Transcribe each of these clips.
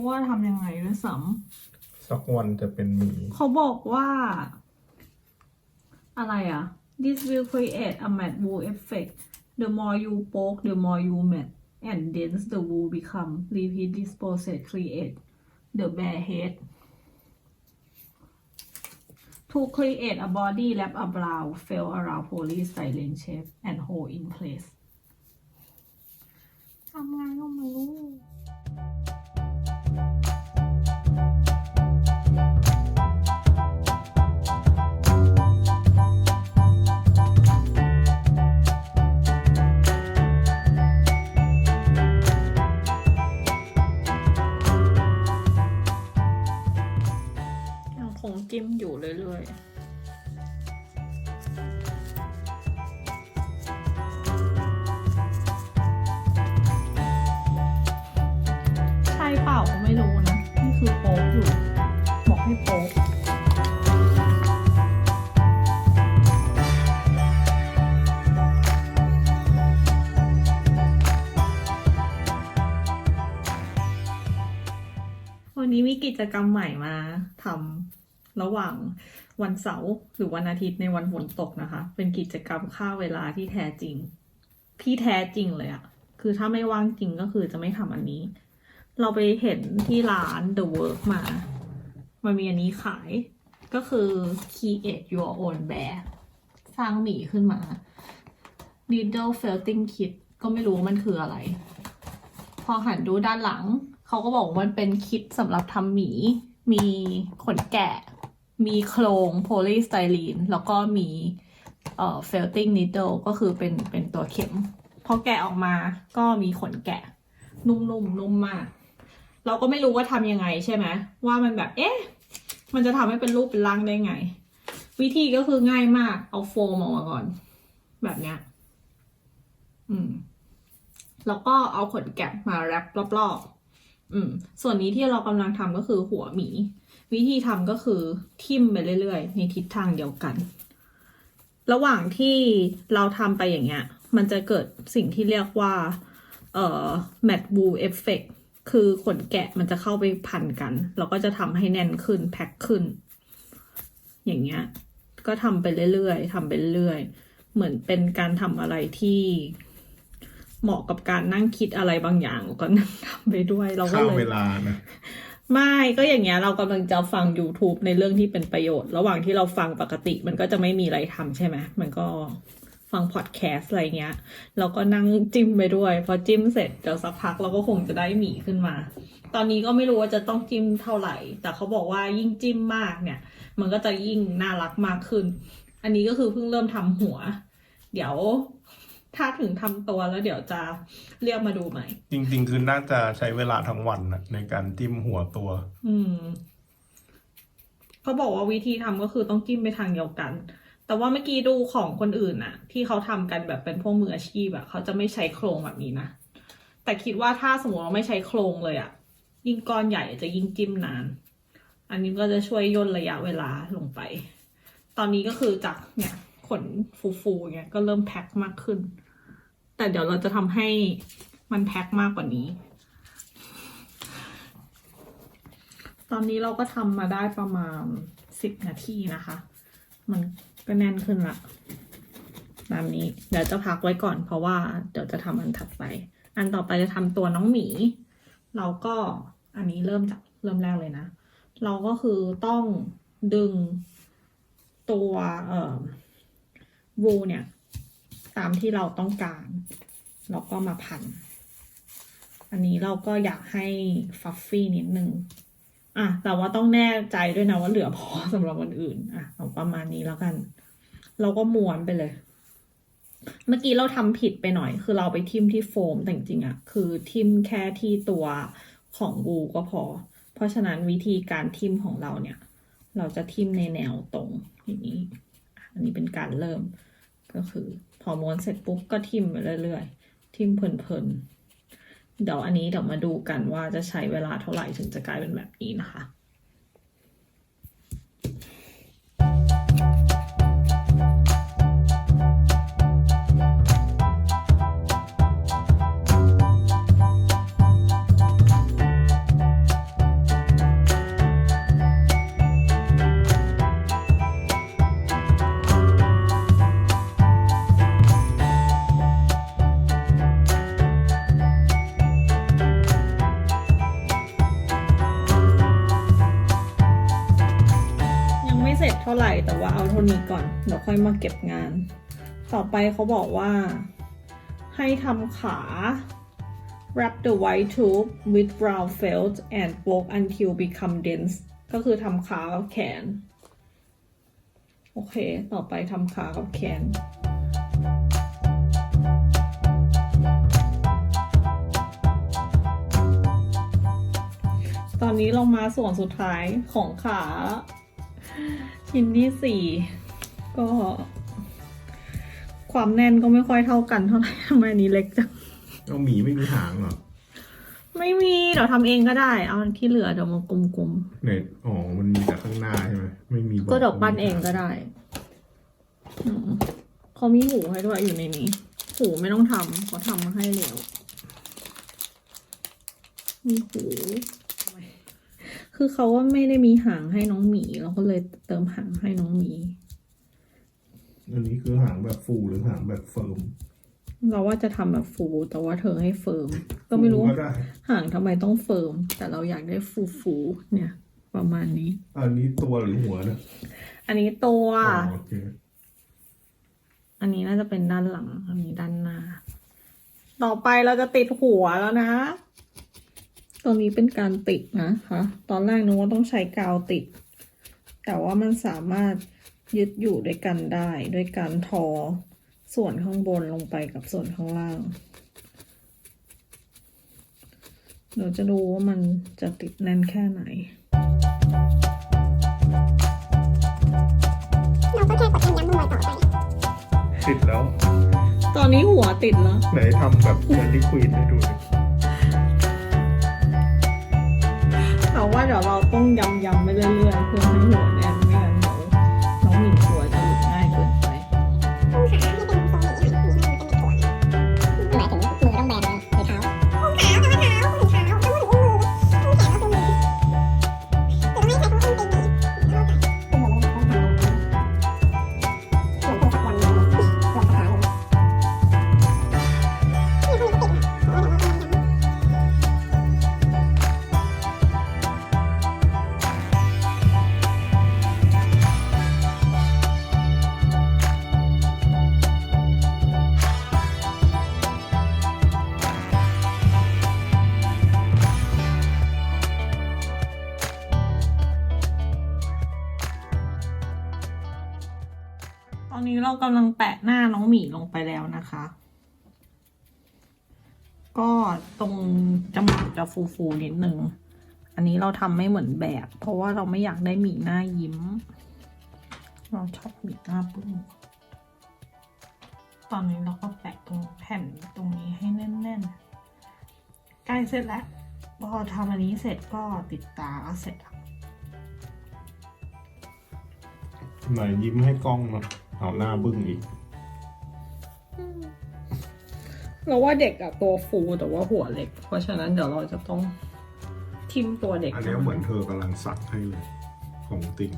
รู้ว่าทำยังไงด้วยซ้สักวันจะเป็นหมีำเขาบอกว่า อะไรอะ this will create a matte wool effect the more you poke the more you matte and dense the wool become repeat this process create the bare head to create a body wrap around fell around polystyrene shape and hold in place ทำไง คงจิ้มอยู่เรื่อยๆใช่เปล่าก็ไม่รู้นะ นี่คือโป๊กอยู่ บอกให้โป๊กวันนี้มีกิจกรรมใหม่มาทำ ระหว่างวันเสาร์หรือวันอาทิตย์ในวันฝนตกนะคะ เป็นกิจกรรมค่าเวลาที่แท้จริง ที่แท้จริงเลยอะคือถ้าไม่ว่างจริงก็คือจะไม่ทำอันนี้ เราไปเห็นที่ร้าน The Work มา มันมีอันนี้ขายก็คือ create your own bear สร้างหมีขึ้นมา needle felting kit ก็ไม่รู้มันคืออะไร พอหันดูด้านหลัง เขาก็บอกว่ามันเป็นคิดสำหรับทำหมี มีขนแกะ มีโครงโพลีสไตรีนแล้วก็มีเอ่อ felting needle ก็คือเป็นเป็นตัวเข็มพอแกะออกมาก็มีขนแกะ นุ่มๆนนุ่มมาก เราก็ไม่รู้ว่าทำยังไงใช่ไหมว่ามันแบบ เอ๊ะ มันจะทำให้เป็นรูปเป็นร่างได้ไง วิธีก็คือง่ายมากเอาโฟมออกมาก่อน แบบเนี้ยอืม แล้วก็เอาขนแกะมาแรปรอบๆอืม ส่วนนี้ที่เรากำลังทำก็คือหัวหมี วิธีทำก็คือทิ่มไปเรื่อยๆ ในทิศทางเดียวกัน ระหว่างที่เราทำไปอย่างเงี้ย มันจะเกิดสิ่งที่เรียกว่าเอ่อ matte wool effect คือขนแกะมันจะเข้าไปพันกันแล้วก็จะทำให้แน่นขึ้นแพ็คขึ้น อย่างเงี้ย ก็ทำไปเรื่อยๆทำไปเรื่อยๆ เหมือนเป็นการทำอะไรที่เหมาะกับการนั่งคิดอะไรบางอย่างก็นั่งทำไปด้วย เราก็เลยเวลานะ ไม่ก็อย่างเงี้ยเรากำลังจะฟัง YouTube ในเรื่องที่เป็นประโยชน์ ระหว่างที่เราฟังปกติ มันก็จะไม่มีอะไรทำใช่ไหมมันก็ฟังพอดแคสต์อะไรเงี้ยเราก็นั่งจิ้มไปด้วย พอจิ้มเสร็จเดี๋ยวสักพักเราก็คงจะได้หมีขึ้นมา ตอนนี้ก็ไม่รู้ว่าจะต้องจิ้มเท่าไหร่ แต่เขาบอกว่ายิ่งจิ้มมากเนี่ย มันก็จะยิ่งน่ารักมากขึ้น อันนี้ก็คือเพิ่งเริ่มทำหัว เดี๋ยว ถ้าถึงทำตัวแล้วเดี๋ยวจะเรียกมาดูใหม่ จริง ๆ คือน่าจะใช้เวลาทั้งวันนะในการจิ้มหัวตัว อืมเขาบอกว่าวิธีทำก็คือต้องจิ้มไปทางเดียวกัน แต่ว่าเมื่อกี้ดูของคนอื่นน่ะที่เขาทำกันแบบเป็นพวกมืออาชีพอะเขาจะไม่ใช้โครงแบบนี้นะแต่คิดว่าถ้าสมมติว่าไม่ใช้โครงเลยอะยิ่งก้อนใหญ่จะยิ่งจิ้มนาน อันนี้ก็จะช่วยย่นระยะเวลาลงไป ตอนนี้ก็คือจากเนี่ยขนฟูๆเนี่ยก็เริ่มแพ็คมากขึ้น แต่เดี๋ยวเราจะทำให้มันแพ็คมากกว่านี้ ตอนนี้เราก็ทำมาได้ประมาณสิบนาทีนะคะ มันก็แน่นขึ้นละแบบนี้ เดี๋ยวจะพักไว้ก่อนเพราะว่าเดี๋ยวจะทำอันถัดไป อันต่อไปจะทำตัวน้องหมี เราก็อันนี้เริ่มจากเริ่มแรกเลยนะ เราก็คือต้องดึงตัวเอ่อวูเนี่ย ตามที่เราต้องการแล้วก็มาพัน อันนี้เราก็อยากให้ฟัฟฟี่นิดนึงอะแต่ว่าต้องแน่ใจด้วยนะว่าเหลือพอสำหรับวันอื่น อะเอาประมาณนี้แล้วกัน เราก็ม้วนไปเลย เมื่อกี้เราทำผิดไปหน่อย คือเราไปทิมที่โฟมแต่จริงๆอะคือทิมแค่ที่ตัวของวูก็พอ เพราะฉะนั้นวิธีการทิมของเราเนี่ย เราจะทิมในแนวตรงอย่างนี้ อันนี้เป็นการเริ่ม ก็คือ พอม้วนเสร็จปุ๊บก็ทิมไปเรื่อยๆ ทิมเพลินๆ เดี๋ยวอันนี้เดี๋ยวมาดูกันว่าจะใช้เวลาเท่าไหร่ถึงจะกลายเป็นแบบนี้นะคะ ค่อยมาเก็บงาน ต่อไปเขาบอกว่า ให้ทำขา wrap the white tube with brown felt and poke until become dense ก็คือทำขากับแขน โอเค ต่อไปทำขากับแขนตอนนี้เรามาส่วนสุดท้ายของขาชิ้นที่สี่ ก็ ความแน่นก็ไม่ค่อยเท่ากันเท่าไหร่ทำไมอันนี้เล็กจัง เอาหมีไม่มีหางเหรอ ไม่มีเดี๋ยวทำเองก็ได้ เอาที่เหลือเดี๋ยวมากลมเน็ตอ๋อ มันมีแต่ข้างหน้าใช่ไหมไม่มีๆก็เดี๋ยวปั้นเองก็ได้อืมเขามีหูให้ด้วยอยู่ในนี้ หูไม่ต้องทำเขาทำมาให้แล้วมีหู คือเขาว่าไม่ได้มีหางให้น้องหมีเราก็เลยเติมหางให้น้องหมี อันนี้คือหางแบบฟูหรือหางแบบเฟิร์ม เราว่าจะทำแบบฟูแต่ว่าเธอให้เฟิร์ม ก็ไม่รู้ฟูก็ได้หางทำไมต้องเฟิร์ม แต่เราอยากได้ฟูฟูๆเนี่ย ประมาณนี้ อันนี้ตัวหรือหัวเนี่ยอันนี้ตัว อ๋อโอเคอันนี้น่าจะเป็นด้านหลัง อันนี้ด้านหน้า ต่อไปเราจะติดหัวแล้วนะ ตัวนี้เป็นการติดนะคะ ตอนแรกนึกว่าต้องใช้กาวติด แต่ว่ามันสามารถ ยึดอยู่ด้วยกันได้ด้วยการทอส่วนข้างบนลงไปกับส่วนข้างล่าง เดี๋ยวจะดูว่ามันจะติดแน่นแค่ไหน เราก็แค่กดยันย้ำมือต่อไป ติดแล้ว ตอนนี้หัวติดแล้ว ไหนทำแบบแคนดี้ควีนให้ดูหน่อยแต่ว่าเดี๋ยวเราต้องย้ำๆไปเรื่อยๆเพื่อให้หัว กำลังแปะหน้าน้องหมีลงไปแล้วนะคะ ก็ตรงจมูกจะฟูๆนิดนึง อันนี้เราทำไม่เหมือนแบบ เพราะว่าเราไม่อยากได้หมีหน้ายิ้ม เราชอบหมีหน้าปึ้งตอนนี้เราก็แปะตรงแผ่นตรงนี้ให้แน่นๆ ใกล้เสร็จแล้ว พอทำอันนี้เสร็จก็ติดตาก็เสร็จแล้ว ไหนยิ้มให้กล้องเนาะ เอาหน้าบึ้งอีก เราว่าเด็กอะตัวฟูแต่ว่าหัวเล็ก เพราะฉะนั้นเดี๋ยวเราจะต้องทิมตัวเด็กอันนี้เหมือนเธอกำลังสักให้เลยของติง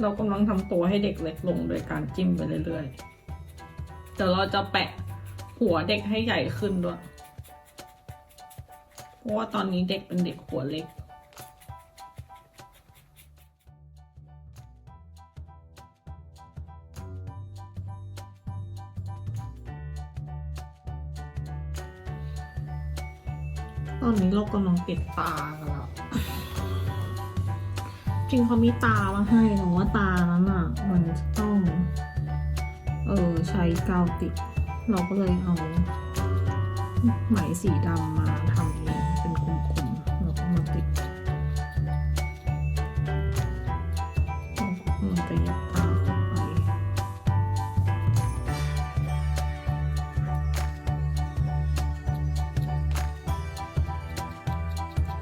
เรากำลังทำตัวให้เด็กเล็กลงโดยการจิ้มไปเรื่อยๆเดี๋ยวเราจะแปะหัวเด็กให้ใหญ่ขึ้นด้วย เพราะว่าตอนนี้เด็กเป็นเด็กหัวเล็ก อนนี้เรากำลังติดตากันแล้วจริงเขามีตามาให้แต่ว่าตานั้นอะ มันจะต้อง เออใช้กาวติด เราก็เลยเอาไหมสีดำมาทำเองเป็นคุมๆแล้วก็มาติดเราก็กำลังจะยัด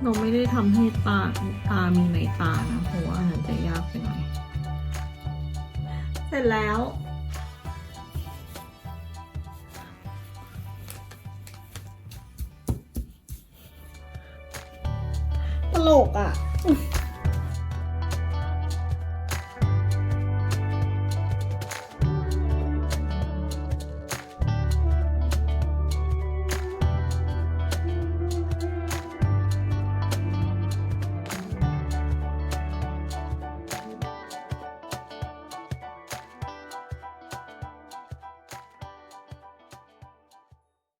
เราไม่ได้ทำให้ตาตามีในตานะเพราะว่าอันนั้นจะยากไปหน่อยเสร็จแล้ว ตลกอะ